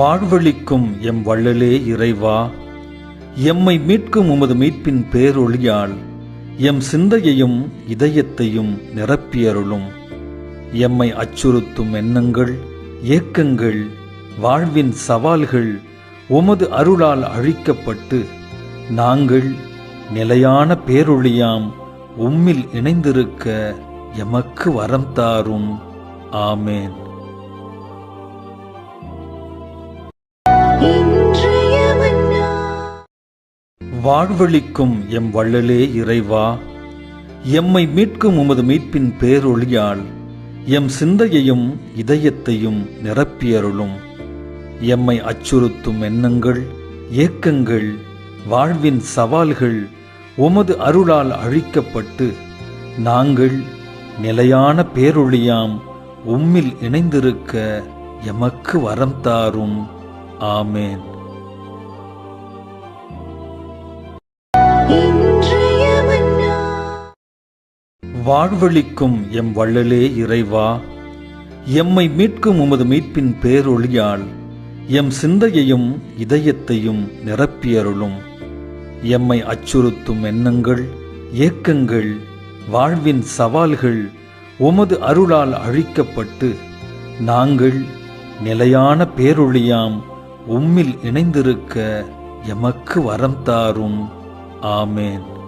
வாழ்வழிக்கும் எம் வள்ளலே இறைவா எம்மை மீட்கும் உமது மீட்பின் பேரொளியால் எம் சிந்தையையும் இதயத்தையும் நிரப்பியருளும். எம்மை அச்சுறுத்தும் எண்ணங்கள் ஏக்கங்கள் வாழ்வின் சவால்கள் உமது அருளால் அழிக்கப்பட்டு நாங்கள் நிலையான பேரொளியாம் உம்மில் இணைந்திருக்க எமக்கு வரம் தாரும். ஆமேன். வாழ்வழிக்கும் எம் வள்ளலே இறைவா எம்மை மீட்கும் உமது மீட்பின் பேரொளியால் எம் சிந்தையையும் இதயத்தையும் நிரப்பியருளும். எம்மை அச்சுறுத்தும் எண்ணங்கள் ஏக்கங்கள் வாழ்வின் சவால்கள் உமது அருளால் அழிக்கப்பட்டு நாங்கள் நிலையான பேரொளியாம் உம்மில் இணைந்திருக்க எமக்கு வரம் தாரும். ஆமேன். வாழ்வழிக்கும் எம் வள்ளலே இறைவா எம்மை மீட்கும் உமது மீட்பின் பேரொளியால் எம் சிந்தையையும் இதயத்தையும் நிரப்பியருளும். எம்மை அச்சுறுத்தும் எண்ணங்கள் ஏக்கங்கள் வாழ்வின் சவால்கள் உமது அருளால் அழிக்கப்பட்டு நாங்கள் நிலையான பேரொளியாம் உம்மில் இணைந்திருக்க எமக்கு வரம் தாரும். ஆமேன்.